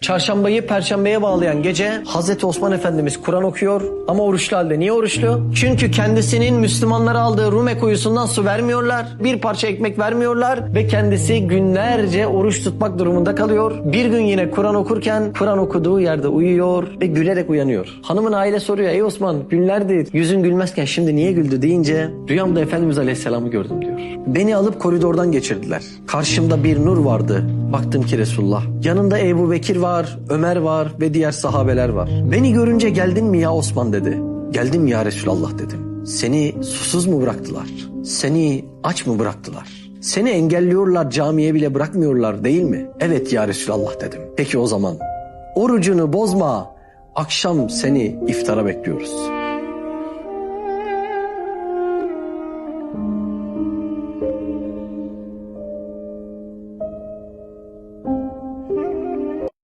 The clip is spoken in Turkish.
Çarşambayı perşembeye bağlayan gece Hazreti Osman Efendimiz Kur'an okuyor ama oruçlu halde. Niye oruçlu? Çünkü kendisinin Müslümanlara aldığı Rume kuyusundan su vermiyorlar. Bir parça ekmek vermiyorlar ve kendisi günlerce oruç tutmak durumunda kalıyor. Bir gün yine Kur'an okurken Kur'an okuduğu yerde uyuyor ve gülerek uyanıyor. Hanımın aile soruyor ey Osman günlerdir yüzün gülmezken şimdi niye güldü deyince rüyamda Efendimiz Aleyhisselam'ı gördüm diyor. Beni alıp koridordan geçirdiler. Karşımda bir nur vardı. Baktım ki Resulullah. Yanında Ebu Bekir var, Ömer var ve diğer sahabeler var. Beni görünce geldin mi ya Osman dedi. Geldim ya Resulallah dedim. Seni susuz mu bıraktılar? Seni aç mı bıraktılar? Seni engelliyorlar camiye bile bırakmıyorlar değil mi? Evet ya Resulallah dedim. Peki o zaman orucunu bozma. Akşam seni iftara bekliyoruz.